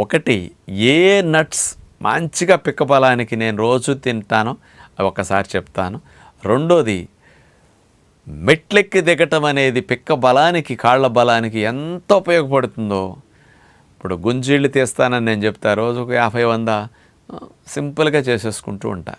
ఒకటి ఏ నట్స్ మంచిగా పిక్క బలానికి నేను రోజు తింటానో అవి ఒకసారి చెప్తాను. రెండోది మెట్లెక్కి దిగటం అనేది పిక్క బలానికి కాళ్ళ బలానికి ఎంత ఉపయోగపడుతుందో. ఇప్పుడు గుంజీళ్ళు తీస్తానని నేను చెప్తా రోజుకు యాభై వంద సింపుల్గా చేసేసుకుంటూ ఉంటా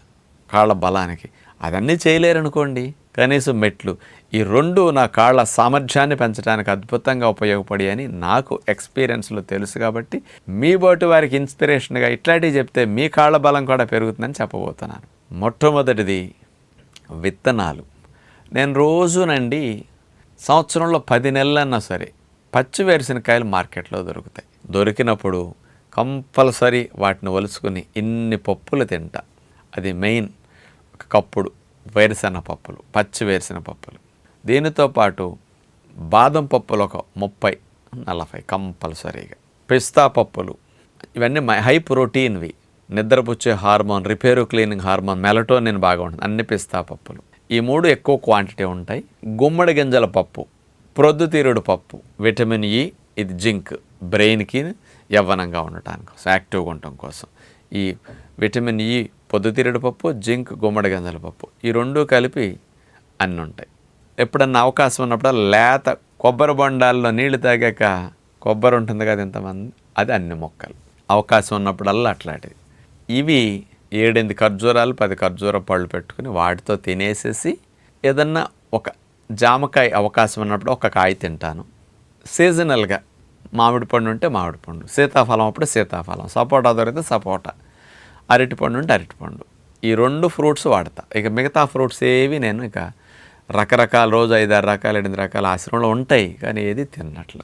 కాళ్ళ బలానికి అవన్నీ చేయలేరనుకోండి. కనీసం మెట్లు. ఈ రెండు నా కాళ్ళ సామర్థ్యాన్ని పెంచడానికి అద్భుతంగా ఉపయోగపడి అని నాకు ఎక్స్పీరియన్స్లో తెలుసు కాబట్టి మీ బోటి వారికి ఇన్స్పిరేషన్గా ఇట్లాంటివి చెప్తే మీ కాళ్ళ బలం కూడా పెరుగుతుందని చెప్పబోతున్నాను. మొట్టమొదటిది విత్తనాలు. నేను రోజునండి సంవత్సరంలో పది నెలలన్నా సరే పచ్చి వేరుశనకాయలు మార్కెట్లో దొరుకుతాయి. దొరికినప్పుడు కంపల్సరీ వాటిని ఒలుచుకుని ఇన్ని పప్పులు తింటా. అది మెయిన్. ఒక కప్పుడు వేరుశెనగ పప్పులు పచ్చి వేరుశెనగ పప్పులు. దీనితో పాటు బాదం పప్పులు ఒక ముప్పై నలభై కంపల్సరీగా. పిస్తా పప్పులు ఇవన్నీ మై- హై ప్రోటీన్వి. నిద్రపుచ్చే hormone repair cleaning hormone melatonin బాగా ఉంటుంది. అన్ని పిస్తా పప్పులు. ఈ మూడు ఎక్కువ క్వాంటిటీ ఉంటాయి. గుమ్మడి గింజల పప్పు ప్రొద్దుతీరుడు పప్పు విటమిన్ ఇ ఇది జింక్ బ్రెయిన్కి యవ్వనంగా ఉండటానికి కోసం యాక్టివ్గా ఉండటం కోసం. ఈ విటమిన్ ఇ పొద్దుతీరుడు పప్పు జింక్ గుమ్మడి గింజల పప్పు. ఈ రెండు కలిపి అన్నీ ఉంటాయి. ఎప్పుడన్నా అవకాశం ఉన్నప్పుడు లేత కొబ్బరి బొండాల్లో నీళ్ళు తాగాక కొబ్బరి ఉంటుంది కదా ఇంతమంది? అది అన్ని మొక్కలు. అవకాశం ఉన్నప్పుడల్లా అట్లాంటిది. ఇవి ఏడెనిమిది ఖర్జూరాలు పది ఖర్జూర పళ్ళు పెట్టుకుని వాటితో తినేసేసి ఏదన్నా ఒక జామకాయ అవకాశం ఉన్నప్పుడు ఒక కాయ తింటాను. సీజనల్గా మామిడి పండు ఉంటే మామిడి పండు సీతాఫలం అప్పుడు సీతాఫలం సపోటా దొరికితే సపోటా అరటిపండు ఉంటే అరటిపండు ఈ రెండు ఫ్రూట్స్ వాడతా. ఇక మిగతా ఫ్రూట్స్ ఏవి నేను ఇక రకరకాల రోజు ఐదారు రకాలు ఎనిమిది రకాల ఆశ్రమంలో ఉంటాయి. కానీ ఏది తిన్నట్లు